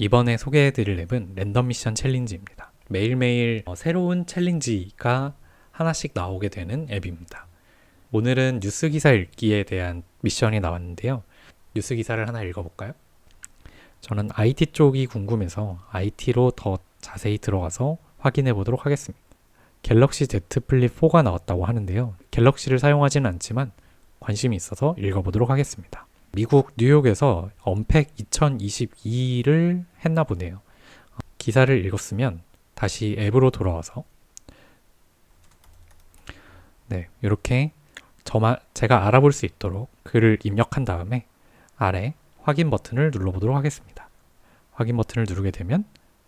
이번에 소개해드릴 앱은 랜덤 미션 챌린지입니다. 매일매일 어, 새로운 챌린지가 하나씩 나오게 되는 앱입니다. 오늘은 뉴스 기사 읽기에 대한 미션이 나왔는데요. 뉴스 기사를 하나 읽어볼까요? 저는 IT 쪽이 궁금해서 IT로 더 자세히 들어가서 확인해 보도록 하겠습니다. 갤럭시 Z 플립 4가 나왔다고 하는데요. 갤럭시를 사용하지는 않지만 관심이 있어서 읽어보도록 하겠습니다. 미국 뉴욕에서 언팩 2022를 했나 보네요. 기사를 읽었으면 다시 앱으로 돌아와서 네, 이렇게 저만 제가 알아볼 수 있도록 글을 입력한 다음에 아래 확인 버튼을 눌러보도록 하겠습니다. 확인 버튼을 누르게 되면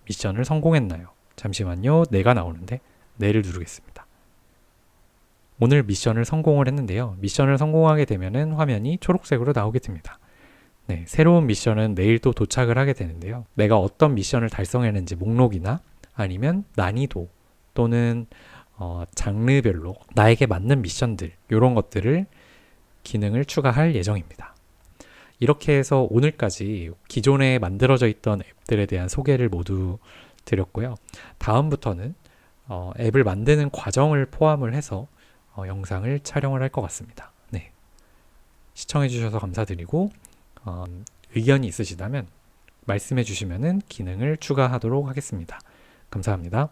미션을 성공했나요? 잠시만요. 네가 나오는데 네를 누르겠습니다. 오늘 미션을 성공을 했는데요. 미션을 성공하게 되면은 화면이 초록색으로 나오게 됩니다. 네, 새로운 미션은 내일 또 도착을 하게 되는데요. 내가 어떤 미션을 달성했는지 목록이나 아니면 난이도 또는 어, 장르별로 나에게 맞는 미션들 이런 것들을 기능을 추가할 예정입니다. 이렇게 해서 오늘까지 기존에 만들어져 있던 앱들에 대한 소개를 모두 드렸고요. 다음부터는 어, 앱을 만드는 과정을 포함을 해서 어, 영상을 촬영을 할 것 같습니다. 네. 시청해 주셔서 감사드리고 어, 의견이 있으시다면 말씀해 주시면은 기능을 추가하도록 하겠습니다. 감사합니다.